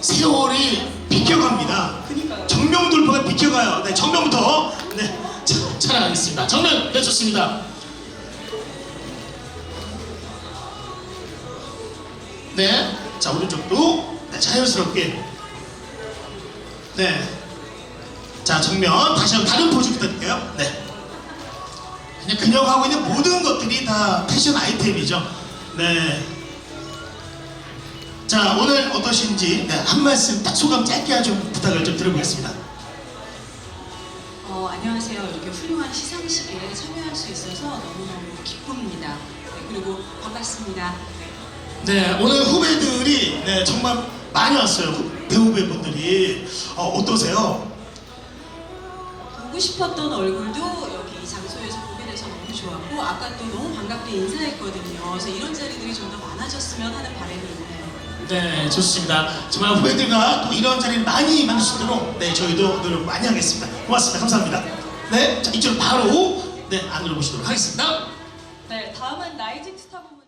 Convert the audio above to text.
세월이 비켜갑니다. 정명 돌파가 비켜가요. 네, 정명부터. 네, 자, 촬영하겠습니다. 정면 네 좋습니다. 네, 자 오른쪽도 네, 자연스럽게. 네, 자 정면 다시 한번 다른 포즈 부탁드릴게요. 네, 그냥 그녀가 하고 있는 모든 것들이 다 패션 아이템이죠. 네. 자 오늘 어떠신지 네, 한 말씀 딱 소감 짧게 좀 부탁을 좀 드려보겠습니다. 어, 안녕하세요. 이렇게 훌륭한 시상식에 참여할 수 있어서 너무너무 기쁩니다. 네, 그리고 반갑습니다. 네. 네, 오늘 후배들이 네, 정말 많이 왔어요. 후- 배우배분들이 어, 어떠세요? 보고 싶었던 얼굴도 여기 이 장소에서 보게 돼서 너무 좋았고 아까 또 너무 반갑게 인사했거든요. 그래서 이런 자리들이 좀 더 많아졌으면 하는 바람이 있 네, 좋습니다. 정말 후배들과 또 이런 자리를 많이 만들 수 있도록 네, 저희도 노력 많이 하겠습니다. 고맙습니다. 감사합니다. 네, 자 이쪽 바로 네 안으로 모시도록 하겠습니다. 네, 다음은 라이징 스타 부문.